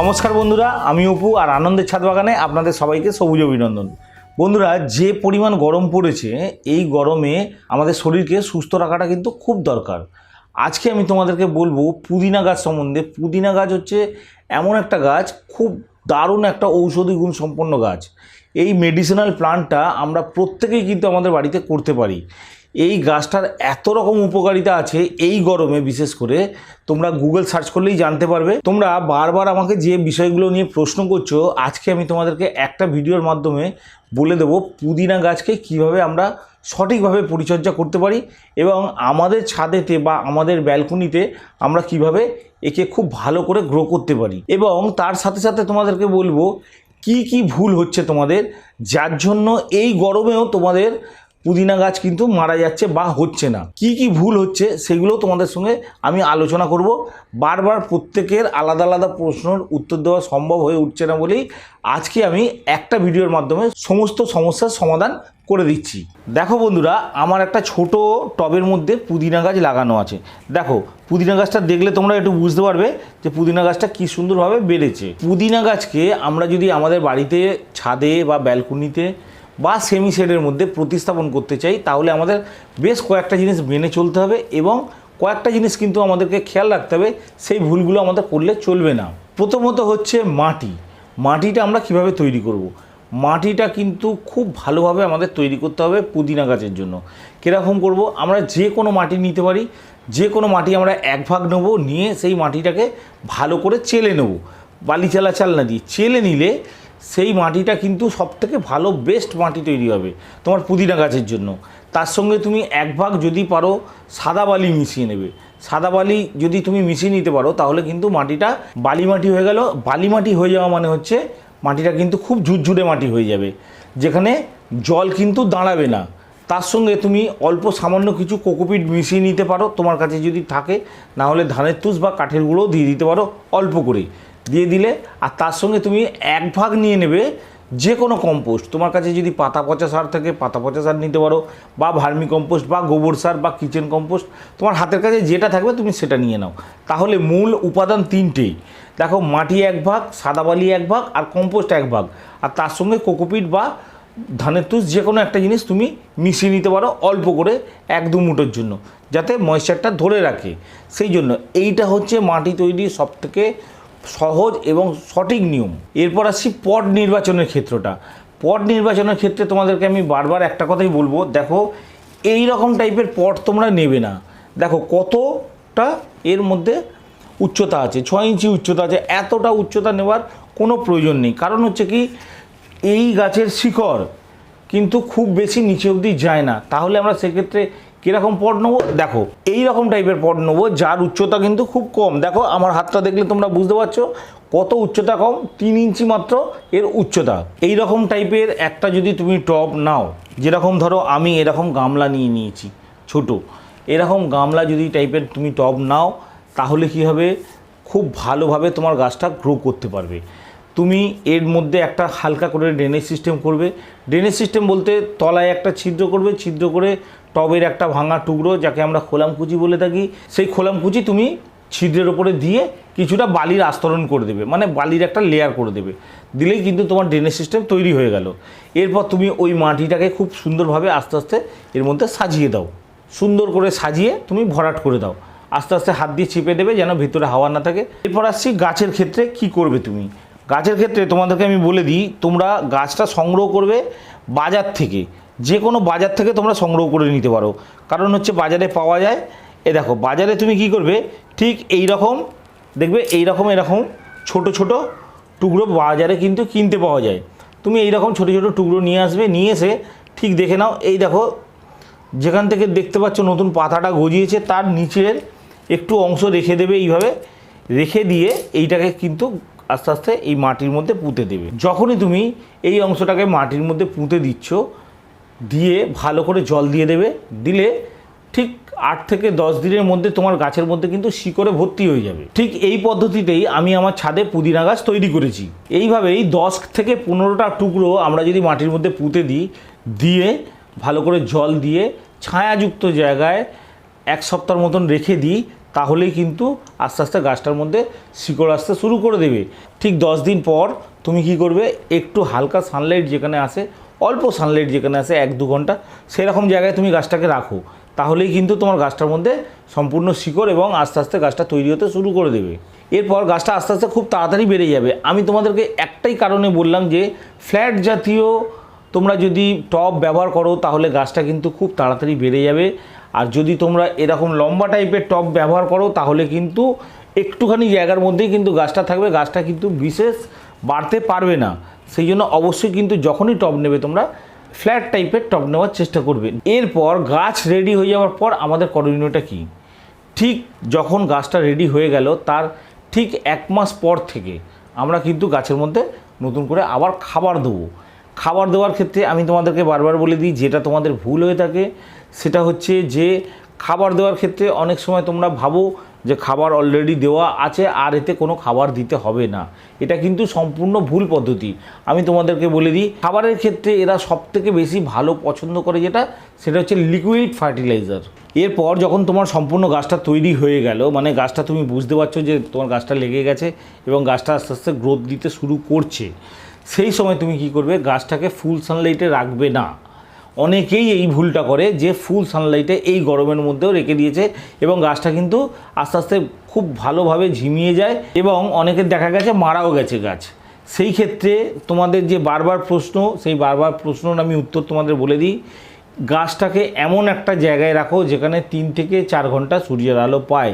নমস্কার বন্ধুরা, আমি অপু আর আনন্দের ছাদ বাগানে আপনাদের সবাইকে সবুজ অভিনন্দন। বন্ধুরা, যে পরিমাণ গরম পড়েছে, এই গরমে আমাদের শরীরকে সুস্থ রাখাটা কিন্তু খুব দরকার। আজকে আমি তোমাদেরকে বলব পুদিনা গাছ সম্বন্ধে। পুদিনা গাছ হচ্ছে এমন একটা গাছ, খুব দারুণ একটা ঔষধি গুণ সম্পন্ন গাছ। এই মেডিসিনাল প্লান্টটা আমরা প্রত্যেকেই কিন্তু আমাদের বাড়িতে করতে পারি। এই গাছটার এত রকম উপকারিতা আছে এই গরমে, বিশেষ করে তোমরা গুগল সার্চ করলেই জানতে পারবে। তোমরা বারবার আমাকে যে বিষয়গুলো নিয়ে প্রশ্ন করছ, আজকে আমি তোমাদেরকে একটা ভিডিওর মাধ্যমে বলে দেবো পুদিনা গাছকে কীভাবে আমরা সঠিকভাবে পরিচর্যা করতে পারি এবং আমাদের ছাদেতে বা আমাদের ব্যালকনিতে আমরা কীভাবে একে খুব ভালো করে গ্রো করতে পারি। এবং তার সাথে সাথে তোমাদেরকে বলব, কি কি ভুল হচ্ছে তোমাদের, যার জন্য এই গরমেও তোমাদের পুদিনা গাছ কিন্তু মারা যাচ্ছে বা হচ্ছে না। কি কি ভুল হচ্ছে সেগুলো তোমাদের সঙ্গে আমি আলোচনা করব। বারবার প্রত্যেকের আলাদা আলাদা প্রশ্নের উত্তর দেওয়া সম্ভব হয়ে উঠছে না বলেই আজকে আমি একটা ভিডিওর মাধ্যমে সমস্ত সমস্যার সমাধান করে দিচ্ছি। দেখো বন্ধুরা, আমার একটা ছোট টবের মধ্যে পুদিনা গাছ লাগানো আছে। দেখো, পুদিনা গাছটা দেখলে তোমরা একটু বুঝতে পারবে যে পুদিনা গাছটা কি সুন্দরভাবে বেড়েছে। পুদিনা গাছকে আমরা যদি আমাদের বাড়িতে ছাদে বা ব্যালকনিতে বা সেমি শেডের মধ্যে প্রতিস্থাপন করতে চাই, তাহলে আমাদের বেশ কয়েকটা জিনিস মেনে চলতে হবে এবং কয়েকটা জিনিস কিন্তু আমাদেরকে খেয়াল রাখতে হবে, সেই ভুলগুলো আমাদের করলে চলবে না। প্রথমত হচ্ছে মাটি। মাটিটা আমরা কীভাবে তৈরি করব। মাটিটা কিন্তু খুব ভালোভাবে আমাদের তৈরি করতে হবে পুদিনা গাছের জন্য। কীরকম করব? আমরা যে কোনো মাটি নিতে পারি, যে কোনো মাটি আমরা এক ভাগ নেব, নিয়ে সেই মাটিটাকে ভালো করে চেলে নেব। বালি চালা চালনা দিয়ে চেলে নিলে সেই মাটিটা কিন্তু সবথেকে ভালো বেস্ট মাটি তৈরি হবে তোমার পুদিনা গাছের জন্য। তার সঙ্গে তুমি এক ভাগ যদি পারো সাদা বালি মিশিয়ে নেবে। সাদা বালি যদি তুমি মিশিয়ে নিতে পারো, তাহলে কিন্তু মাটিটা বালি মাটি হয়ে গেল। বালি মাটি হয়ে যাওয়া মানে হচ্ছে মাটিটা কিন্তু খুব ঝুরঝুরে মাটি হয়ে যাবে, যেখানে জল কিন্তু দাঁড়াবে না। তার সঙ্গে তুমি অল্প সামান্য কিছু কোকোপিট মিশিয়ে নিতে পারো, তোমার কাছে যদি থাকে না হলে ধানের তুষ বা কাঠের গুঁড়ো দিয়ে দিতে পারো অল্প করে দিয়ে দিলে, আর তার সঙ্গে তুমি এক ভাগ নিয়ে নেবে যে কোনো কম্পোস্ট তোমার কাছে যদি পাতা পচা সার থাকে, পাতা পচা সার নিতে পারো, বা ভার্মি কম্পোস্ট বা গোবর সার, বা কিচেন কম্পোস্ট তোমার হাতের কাছে যেটা থাকবে তুমি সেটা নিয়ে নাও। তাহলে মূল উপাদান তিনটেই। দেখো, মাটি এক ভাগ, সাদা বালি এক ভাগ, আর কম্পোস্ট এক ভাগ। আর তার সঙ্গে কোকোপিট বা ধানের তুষ যে কোনো একটা জিনিস তুমি মিশিয়ে নিতে পারো অল্প করে এক দু মুঠোর জন্য, যাতে ময়েশ্চারটা ধরে রাখে। সেই জন্য এইটা হচ্ছে মাটি তৈরির সবথেকে সহজ এবং সঠিক নিয়ম। এরপর আসছি পট নির্বাচনের ক্ষেত্রটা। পট নির্বাচনের ক্ষেত্রে তোমাদেরকে আমি বারবার একটা কথাই বলব, দেখো, এই রকম টাইপের পট তোমরা নেবে না। দেখো, কতটা এর মধ্যে উচ্চতা আছে, ছয় ইঞ্চি উচ্চতা আছে, এতটা উচ্চতা নেওয়ার কোনো প্রয়োজন নেই। কারণ হচ্ছে কি, এই গাছের শিকড় কিন্তু খুব বেশি নিচে অবধি যায় না। তাহলে আমরা সেক্ষেত্রে কীরকম পট নেব? দেখো এই রকম টাইপের পট নেব, যার উচ্চতা কিন্তু খুব কম। দেখো, আমার হাতটা দেখলে তোমরা বুঝতে পারছ কত উচ্চতা কম, তিন ইঞ্চি মাত্র এর উচ্চতা। এই রকম টাইপের একটা যদি তুমি টব নাও, যেরকম ধরো আমি এরকম গামলা নিয়ে নিয়েছি, ছোট। এরকম গামলা যদি টাইপের তুমি টব নাও, তাহলে কি হবে? খুব ভালোভাবে তোমার গাছটা গ্রো করতে পারবে। তুমি এর মধ্যে একটা হালকা করে ড্রেনেজ সিস্টেম করবে। ড্রেনেজ সিস্টেম বলতে তলায় একটা ছিদ্র করবে, ছিদ্র করে টবের একটা ভাঙা টুকরো যাকে আমরা খোলামকুচি বলে থাকি, সেই খোলামকুচি তুমি ছিদ্রের ওপরে দিয়ে কিছুটা বালির আস্তরণ করে দেবে মানে বালির একটা লেয়ার করে দেবে। দিলেই কিন্তু তোমার ড্রেনেজ সিস্টেম তৈরি হয়ে গেল। এরপর তুমি ওই মাটিটাকে খুব সুন্দরভাবে আস্তে আস্তে এর মধ্যে সাজিয়ে দাও। সুন্দর করে সাজিয়ে তুমি ভরাট করে দাও। আস্তে আস্তে হাত দিয়ে চিপে দেবে যেন ভিতরে হাওয়া না থাকে। এরপর আসছি গাছের ক্ষেত্রে কি করবে তুমি? গাছের ক্ষেত্রে তোমাদেরকে আমি বলে দিই, তোমরা গাছটা সংগ্রহ করবে বাজার থেকে। যে কোনো বাজার থেকে তোমরা সংগ্রহ করে নিতে পারো। কারণ হচ্ছে বাজারে পাওয়া যায়, এ দেখো, বাজারে তুমি কি করবে? ঠিক এই রকম দেখবে এই রকম এরকম ছোট ছোট টুকরো বাজারে কিন্তু কিনতে পাওয়া যায়। তুমি এই রকম ছোটো ছোটো টুকরো নিয়ে আসবে, নিয়ে এসে ঠিক দেখে নাও, এই দেখো, যেখান থেকে দেখতে পাচ্ছ নতুন পাতাটা গজিয়েছে, তার নিচের একটু অংশ রেখে দেবে এইভাবে, রেখে দিয়ে এইটাকে কিন্তু আস্তে আস্তে এই মাটির মধ্যে পুঁতে দেবে। যখনই তুমি এই অংশটাকে মাটির মধ্যে পুঁতে দিচ্ছ দিয়ে ভালো করে জল দিয়ে দেবে। দিলে ঠিক আট থেকে দশ দিনের মধ্যে তোমার গাছের মধ্যে কিন্তু শিকড়ে ভর্তি হয়ে যাবে। ঠিক এই পদ্ধতিতেই আমি আমার ছাদে পুদিনা গাছ তৈরি করেছি। এইভাবেই দশ থেকে পনেরোটা টুকরো আমরা যদি মাটির মধ্যে পুঁতে দিই, দিয়ে ভালো করে জল দিয়ে ছায়াযুক্ত জায়গায় এক সপ্তাহ মতন রেখে দিই, তাহলেই কিন্তু আস্তে আস্তে গাছটার মধ্যে শিকড় আসতে শুরু করে দেবে। ঠিক দশ দিন পর তুমি কি করবে? একটু হালকা সানলাইট যেখানে আসে অল্প সানলাইট যেখানে আসে এক দু ঘণ্টা, সেরকম জায়গায় তুমি গাছটাকে রাখো। তাহলেই কিন্তু তোমার গাছটার মধ্যে সম্পূর্ণ শিকড় এবং আস্তে আস্তে গাছটা তৈরি হতে শুরু করে দেবে। এরপর গাছটা আস্তে আস্তে খুব তাড়াতাড়ি বেড়ে যাবে। আমি তোমাদেরকে একটাই কারণে বললাম যে ফ্ল্যাট জাতীয় তোমরা যদি টব ব্যবহার করো, তাহলে গাছটা কিন্তু খুব তাড়াতাড়ি বেড়ে যাবে। আর যদি তোমরা এরকম লম্বা টাইপের টব ব্যবহার করো, তাহলে কিন্তু একটুখানি জায়গার মধ্যেই কিন্তু গাছটা থাকবে। গাছটা কিন্তু বিশেষ বাড়তে পারবে না। সেই জন্য অবশ্যই কিন্তু যখনই টব নেবে তোমরা ফ্ল্যাট টাইপের টব নেওয়ার চেষ্টা করবে। এরপর গাছ রেডি হয়ে যাওয়ার পর আমাদের করণীয়টা কী? ঠিক যখন গাছটা রেডি হয়ে গেল, তার ঠিক এক মাস পর থেকে আমরা কিন্তু গাছের মধ্যে নতুন করে আবার খাবার দেবো। খাবার দেওয়ার ক্ষেত্রে আমি তোমাদেরকে বারবার বলে দিই, যেটা তোমাদের ভুল হয়ে থাকে, সেটা হচ্ছে যে খাবার দেওয়ার ক্ষেত্রে অনেক সময় তোমরা ভাবো যে খাবার অলরেডি দেওয়া আছে, আর এতে কোনো খাবার দিতে হবে না। এটা কিন্তু সম্পূর্ণ ভুল পদ্ধতি। আমি তোমাদেরকে বলে দিই, খাবারের ক্ষেত্রে এরা সবথেকে বেশি ভালো পছন্দ করে যেটা? সেটা হচ্ছে লিকুইড ফার্টিলাইজার এরপর যখন তোমার সম্পূর্ণ গাছটা তৈরি হয়ে গেল মানে গাছটা তুমি বুঝতে পারছ যে তোমার গাছটা লেগে গেছে এবং গাছটা আস্তে আস্তে গ্রোথ দিতে শুরু করছে, সেই সময় তুমি কি করবে? গাছটাকে ফুল সানলাইটে রাখবে না। অনেকেই এই ভুলটা করে যে ফুল সানলাইটে এই গরমের মধ্যেও রেখে দিয়েছে এবং গাছটা কিন্তু আস্তে আস্তে খুব ভালোভাবে ঝিমিয়ে যায় এবং অনেকের দেখা গেছে মারাও গেছে গাছ। সেই ক্ষেত্রে তোমাদের যে বারবার প্রশ্ন, সেই বারবার প্রশ্নর আমি উত্তর তোমাদের বলে দিই, গাছটাকে এমন একটা জায়গায় রাখো যেখানে তিন থেকে চার ঘণ্টা সূর্যের আলো পায়।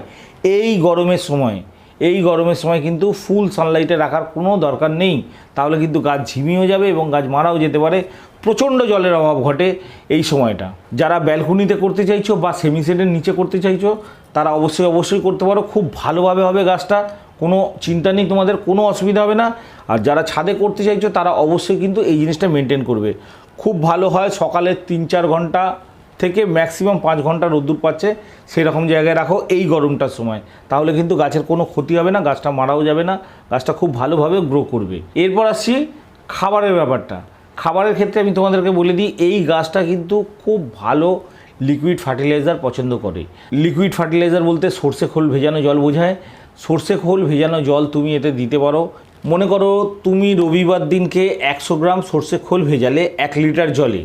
এই গরমের সময় এই গরমের সময় কিন্তু ফুল সানলাইটে রাখার কোনো দরকার নেই। তাহলে কিন্তু গাছ ঝিমিয়েও যাবে এবং গাছ মারাও যেতে পারে। প্রচণ্ড জলের অভাব ঘটে এই সময়টা। যারা ব্যালকনিতে করতে চাইছো বা সেমিসেটের নিচে করতে চাইছো, তারা অবশ্যই অবশ্যই করতে পারো। খুব ভালোভাবে হবে গাছটা। কোনো চিন্তা নেই, তোমাদের কোনো অসুবিধা হবে না। আর যারা ছাদে করতে চাইছো, তারা অবশ্যই কিন্তু এই জিনিসটা মেনটেন করবে। খুব ভালো হয় সকালে তিন চার ঘণ্টা। থেকে ম্যাক্সিমাম পাঁচ ঘণ্টা রোদ্দুর পাচ্ছে সেই রকম জায়গায় রাখো এই গরমটার সময়। তাহলে কিন্তু গাছের কোনো ক্ষতি হবে না, গাছটা মারাও যাবে না, গাছটা খুব ভালোভাবে গ্রো করবে। এরপর আসছি খাবারের ব্যাপারটা। খাবারের ক্ষেত্রে আমি তোমাদেরকে বলে দিই, এই গাছটা কিন্তু খুব ভালো লিকুইড ফার্টিলাইজার পছন্দ করে। লিকুইড ফার্টিলাইজার বলতে সর্ষে খোল ভেজানো জল বোঝায়। সর্ষে খোল ভেজানো জল তুমি এতে দিতে পারো। মনে করো তুমি রবিবার দিনকে একশো গ্রাম সর্ষে খোল ভেজালে এক লিটার জলে।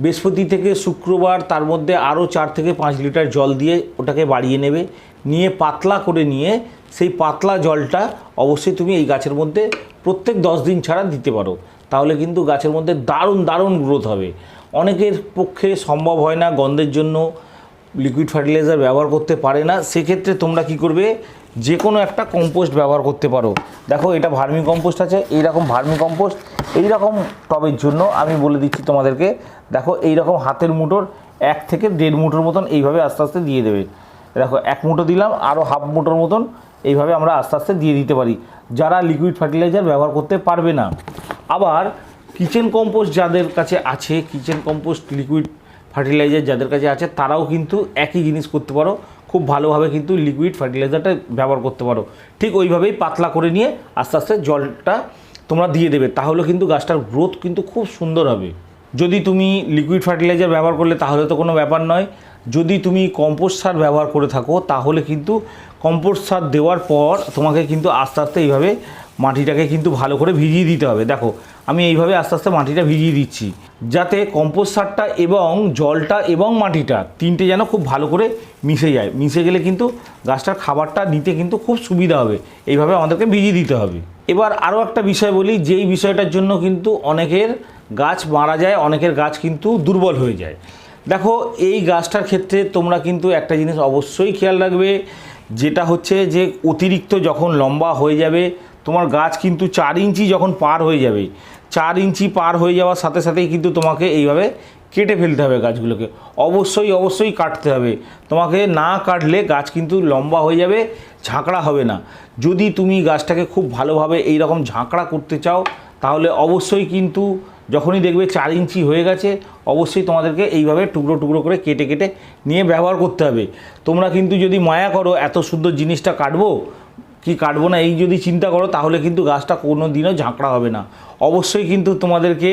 বৃহস্পতি থেকে শুক্রবার, তার মধ্যে আরও চার থেকে পাঁচ লিটার জল দিয়ে ওটাকে বাড়িয়ে নেবে। নিয়ে পাতলা করে নিয়ে সেই পাতলা জলটা অবশ্যই তুমি এই গাছের মধ্যে প্রত্যেক দশ দিন ছাড়া দিতে পারো। তাহলে কিন্তু গাছের মধ্যে দারুণ দারুণ গ্রোথ হবে। অনেকের পক্ষে সম্ভব হয় না গন্ধের জন্য। লিকুইড ফার্টিলাইজার ব্যবহার করতে পারে না। সেক্ষেত্রে তোমরা কি করবে? যে কোনো একটা কম্পোস্ট ব্যবহার করতে পারো। দেখো, এটা ভার্মি কম্পোস্ট আছে, এইরকম ভার্মি কম্পোস্ট এইরকম টবের জন্য আমি বলে দিচ্ছি তোমাদেরকে, দেখো, এইরকম হাতের মুঠোর এক থেকে দেড় মুঠোর মতন এইভাবে আস্তে আস্তে দিয়ে দেবে। দেখো, এক মুঠো দিলাম আরও হাফ মুঠোর মতন এইভাবে আমরা আস্তে আস্তে দিয়ে দিতে পারি। যারা লিকুইড ফার্টিলাইজার ব্যবহার করতে পারবে না। আবার কিচেন কম্পোস্ট যাদের কাছে আছে কিচেন কম্পোস্ট লিকুইড ফার্টিলাইজার যাদের কাছে আছে, তারাও কিন্তু একই জিনিস করতে পারো। খুব ভালোভাবে কিন্তু লিকুইড ফার্টিলাইজারটা ব্যবহার করতে পারো। ঠিক ওইভাবেই পাতলা করে নিয়ে আস্তে আস্তে জলটা তোমরা দিয়ে দেবে, তাহলে কিন্তু গাছটার গ্রোথ কিন্তু খুব সুন্দর হবে। যদি তুমি লিকুইড ফার্টিলাইজার ব্যবহার করলে তাহলে তো কোনো ব্যাপার নয়। যদি তুমি কম্পোস্ট সার ব্যবহার করে থাকো, তাহলে কিন্তু কম্পোস্ট সার দেওয়ার পর তোমাকে কিন্তু আস্তে আস্তে এইভাবে মাটিটাকে কিন্তু ভালো করে ভিজিয়ে দিতে হবে। দেখো, আমি এইভাবে আস্তে আস্তে মাটিটা ভিজিয়ে দিচ্ছি। যাতে কম্পোস্ট সারটা এবং জলটা এবং মাটিটা তিনটে যেন খুব ভালো করে মিশে যায়। মিশে গেলে কিন্তু গাছটার খাবারটা নিতে কিন্তু খুব সুবিধা হবে। এইভাবে আমাদেরকে ভিজিয়ে দিতে হবে। এবার আরও একটা বিষয় বলি, যেই বিষয়টার জন্য কিন্তু অনেকের গাছ মারা যায়, অনেকের গাছ কিন্তু দুর্বল হয়ে যায়। দেখো, এই গাছটার ক্ষেত্রে তোমরা কিন্তু একটা জিনিস অবশ্যই খেয়াল রাখবে, যেটা হচ্ছে যে অতিরিক্ত যখন লম্বা হয়ে যাবে তোমার গাছ কিন্তু চার ইঞ্চি যখন পার হয়ে যাবে, চার ইঞ্চি পার হয়ে যাওয়ার সাথে সাথেই কিন্তু তোমাকে এইভাবে কেটে ফেলতে হবে গাছগুলোকে। অবশ্যই অবশ্যই কাটতে হবে। তোমাকে না কাটলে গাছ কিন্তু লম্বা হয়ে যাবে, ঝাঁকড়া হবে না। যদি তুমি গাছটাকে খুব ভালোভাবে এই রকম ঝাঁকড়া করতে চাও, তাহলে অবশ্যই কিন্তু যখনই দেখবে চার ইঞ্চি হয়ে গেছে, অবশ্যই তোমাদেরকে এইভাবে টুকরো টুকরো করে কেটে কেটে নিয়ে ব্যবহার করতে হবে। তোমরা কিন্তু যদি মায়া করো, এত সুন্দর জিনিসটা কাটবো কি কাটবো না? এই যদি চিন্তা করো, তাহলে কিন্তু গাছটা কোনো দিনও ঝাঁকড়া হবে না। অবশ্যই কিন্তু তোমাদেরকে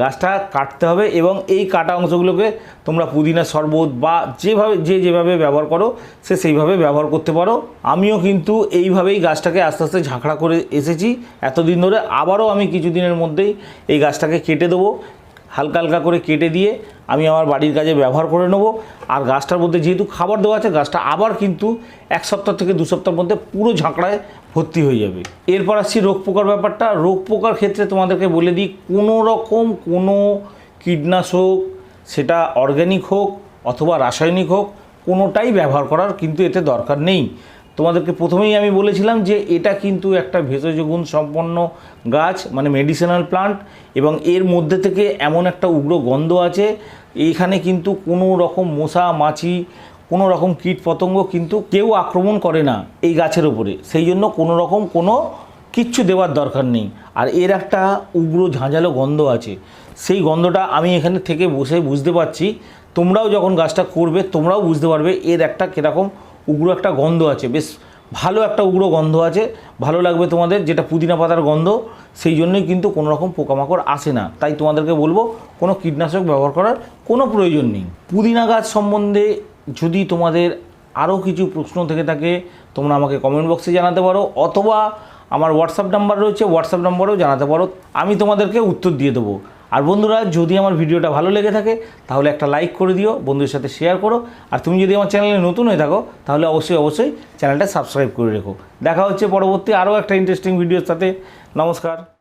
গাছটা কাটতে হবে এবং এই কাটা অংশগুলোকে তোমরা পুদিনা শরবত বা যেভাবে, যে যেভাবে ব্যবহার করো, সে সেইভাবে ব্যবহার করতে পারো। আমিও কিন্তু এইভাবেই গাছটাকে আস্তে আস্তে ঝাঁকড়া করে এসেছি এতদিন ধরে। আবারও আমি কিছুদিনের মধ্যেই এই গাছটাকে কেটে দেবো। হালকা হালকা করে কেটে দিয়ে আমি আমার বাড়ির কাজে ব্যবহার করে নেব। আর গাছটার মধ্যে যেহেতু খাবার দেওয়া আছে, গাছটা আবার কিন্তু এক সপ্তাহ থেকে দু সপ্তাহের মধ্যে পুরো ঝাঁকড়ায় ভর্তি হয়ে যাবে। এরপর আসছি রোগ পোকার ব্যাপারটা। রোগ পোকার ক্ষেত্রে তোমাদেরকে বলে দিই, কোনো রকম কোনো কীটনাশক সেটা অর্গ্যানিক হোক অথবা রাসায়নিক হোক, কোনোটাই ব্যবহার করার কিন্তু এতে দরকার নেই। তোমাদেরকে প্রথমেই আমি বলেছিলাম যে এটা কিন্তু একটা ভেষজ গুণ সম্পন্ন গাছ মানে মেডিসিনাল প্লান্ট এবং এর মধ্যে থেকে এমন একটা উগ্র গন্ধ আছে এইখানে কিন্তু কোনো রকম মশা, মাছি, কোনো রকম কীট পতঙ্গ কিন্তু কেউ আক্রমণ করে না এই গাছের ওপরে সেই জন্য কোনো রকম কোনো কিচ্ছু দেওয়ার দরকার নেই। আর এর একটা উগ্র ঝাঁঝালো গন্ধ আছে। সেই গন্ধটা আমি এখানে থেকে বসে বুঝতে পারছি। তোমরাও যখন গাছটা করবে, তোমরাও বুঝতে পারবে এর একটা কীরকম উগ্র একটা গন্ধ আছে। বেশ ভালো একটা উগ্র গন্ধ আছে, ভালো লাগবে তোমাদের যেটা পুদিনা পাতার গন্ধ, সেই জন্যই কিন্তু কোনো রকম পোকামাকড় আসে না। তাই তোমাদেরকে বলব, কোনো কীটনাশক ব্যবহার করার কোনো প্রয়োজন নেই। পুদিনা গাছ সম্বন্ধে যদি তোমাদের আরও কিছু প্রশ্ন থেকে থাকে, তোমরা আমাকে কমেন্ট বক্সে জানাতে পারো, অথবা আমার হোয়াটসঅ্যাপ নাম্বার রয়েছে হোয়াটসঅ্যাপ নাম্বারেও জানাতে পারো। আমি তোমাদেরকে উত্তর দিয়ে দেবো। আর বন্ধুরা, যদি আমার ভিডিওটা ভালো লেগে থাকে, তাহলে একটা লাইক করে দিও, বন্ধুদের সাথে শেয়ার করো। আর তুমি যদি আমার চ্যানেলে নতুন হয়ে থাকো, তাহলে অবশ্যই অবশ্যই চ্যানেলটা সাবস্ক্রাইব করে রেখো। দেখা হচ্ছে পরবর্তী আরও একটা ইন্টারেস্টিং ভিডিওর সাথে। নমস্কার।